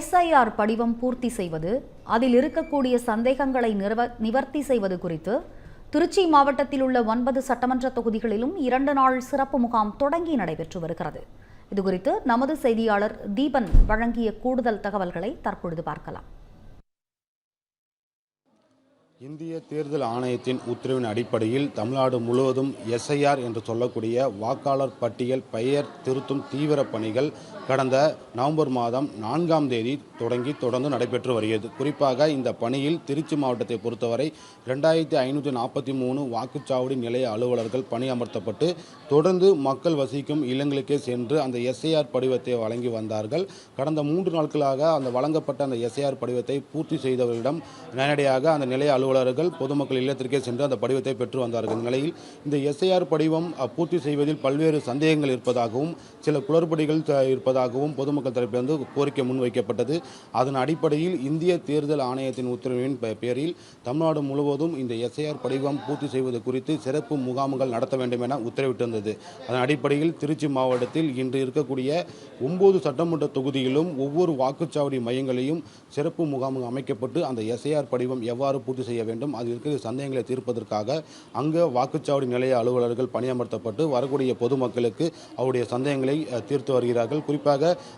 SIR படிவம் பூர்த்தி செய்வது அதில் இருக்கக்கூடிய சந்தேகங்களை நிறுவ நிவர்த்தி செய்வது குறித்து திருச்சி மாவட்டத்தில் உள்ள ஒன்பது சட்டமன்ற தொகுதிகளிலும் இரண்டு நாள் சிறப்பு முகாம் தொடங்கி நடைபெற்று வருகிறது. இதுகுறித்து நமது செய்தியாளர் தீபன் வழங்கிய கூடுதல் தகவல்களை தற்பொழுது பார்க்கலாம். இந்திய தேர்தல் ஆணையத்தின் உத்தரவின் அடிப்படையில் தமிழ்நாடு முழுவதும் எஸ்ஐஆர் என்று சொல்லக்கூடிய வாக்காளர் பட்டியல் பெயர் திருத்தும் தீவிர பணிகள் கடந்த நவம்பர் மாதம் நான்காம் தேதி தொடங்கி தொடர்ந்து நடைபெற்று வருகிறது. குறிப்பாக இந்த பணியில் திருச்சி மாவட்டத்தை பொறுத்தவரை ரெண்டாயிரத்தி ஐநூற்றி நாற்பத்தி மூணு வாக்குச்சாவடி நிலைய அலுவலர்கள் பணியமர்த்தப்பட்டு தொடர்ந்து மக்கள் வசிக்கும் இல்லங்களுக்கே சென்று அந்த எஸ்ஐஆர் படிவத்தை வழங்கி வந்தார்கள். கடந்த மூன்று நாட்களாக அந்த வழங்கப்பட்ட அந்த எஸ்ஐஆர் படிவத்தை பூர்த்தி செய்தவர்களிடம் நேரடியாக அந்த நிலைய அலுவலர்கள் பொதுமக்கள் இல்லத்திற்கே சென்று அந்த படிவத்தை பெற்று வந்தார்கள். இந்த நிலையில் இந்த எஸ்ஐஆர் படிவம் பூர்த்தி செய்வதில் பல்வேறு சந்தேகங்கள் இருப்பதாகவும் சில குளறுபடிகள் த- இருப்பதாகவும் பொதுமக்கள் தரப்பிலிருந்து கோரிக்கை முன்வைக்கப்பட்டது. அதன் அடிப்படையில் இந்திய தேர்தல் ஆணையத்தின் உத்தரவின் பேரில் தமிழ்நாடு முழுவதும் இந்த எஸ்ஐஆர் படிவம் பூர்த்தி செய்வது குறித்து சிறப்பு முகாம்கள் நடத்த வேண்டும் என உத்தரவிட்டிருந்தது. அதன் அடிப்படையில் திருச்சி மாவட்டத்தில் இன்று இருக்கக்கூடிய ஒன்பது சட்டமன்ற தொகுதியிலும் ஒவ்வொரு வாக்குச்சாவடி மையங்களையும் சிறப்பு முகாம்கள் அமைக்கப்பட்டு அந்த எஸ்ஐஆர் படிவம் எவ்வாறு பூர்த்தி செய்ய வேண்டும் அதில் இருக்கிற சந்தேகங்களை தீர்ப்பதற்காக அங்கே வாக்குச்சாவடி நிலைய அலுவலர்கள் பணியமர்த்தப்பட்டு வரக்கூடிய பொதுமக்களுக்கு அவருடைய சந்தேகங்களை தீர்த்து வருகிறார்கள். குறிப்பாக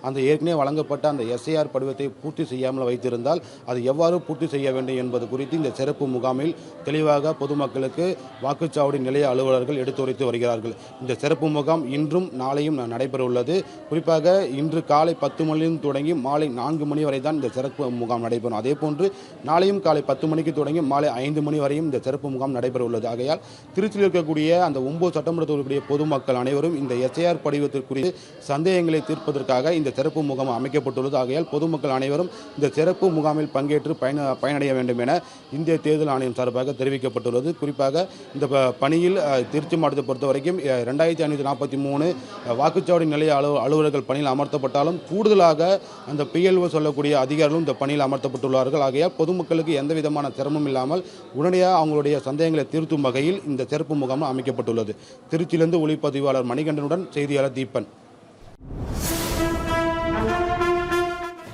அந்த ஏற்கனவே வழங்கப்பட்ட அந்த எஸ்ஐஆர் படிவத்தை பூர்த்தி செய்யாமல் வைத்திருந்தால் அது எவ்வாறு பூர்த்தி செய்ய வேண்டும் என்பது குறித்து இந்த சிறப்பு முகாமில் தெளிவாக பொதுமக்களுக்கு வாக்குச்சாவடி நிலைய அலுவலர்கள் எடுத்துரைத்து வருகிறார்கள். இந்த சிறப்பு முகாம் இன்றும் நாளையும் நடைபெற உள்ளது குறிப்பாக இன்று காலை பத்து மணியிலிருந்து தொடங்கி மாலை நான்கு மணி வரை தான் இந்த சிறப்பு முகாம் நடைபெறும். அதே போன்று நாளையும் காலை பத்து மணிக்கு தொடங்கி மாலை ஐந்து மணி வரையும் இந்த சிறப்பு முகாம் நடைபெற உள்ளது ஆகையால் திருச்சியில் இருக்கக்கூடிய அந்த ஒன்பது சட்டமன்ற தொகுதியுடைய பொதுமக்கள் அனைவரும் இந்த எஸ்ஐஆர் படிவத்திற்குரிய சந்தேகங்களை பார்ப்பதற்காக இந்த சிறப்பு முகாம் அமைக்கப்பட்டுள்ளது. ஆகையால் பொதுமக்கள் அனைவரும் இந்த சிறப்பு முகாமில் பங்கேற்று பயன பயனடைய வேண்டும் என இந்திய தேர்தல் ஆணையம் சார்பாக தெரிவிக்கப்பட்டுள்ளது. குறிப்பாக இந்த ப- பணியில் திருச்சி மாவட்டத்தை பொறுத்த வரைக்கும் ரெண்டாயிரத்தி ஐநூற்றி நாற்பத்தி மூணு வாக்குச்சாவடி நிலைய அலுவ அலுவலர்கள் பணியில் அமர்த்தப்பட்டாலும் கூடுதலாக அந்த பிஎல்ஓ சொல்லக்கூடிய அதிகாரிகளும் இந்த பணியில் அமர்த்தப்பட்டுள்ளார்கள். ஆகையால் பொதுமக்களுக்கு எந்த விதமான சிரமம் இல்லாமல் உடனடியாக அவங்களுடைய சந்தேகங்களை தீர்த்தும் வகையில் இந்த சிறப்பு முகாம் அமைக்கப்பட்டுள்ளது. திருச்சியிலிருந்து ஒளிப்பதிவாளர் மணிகண்டனுடன் செய்தியாளர் தீபன்.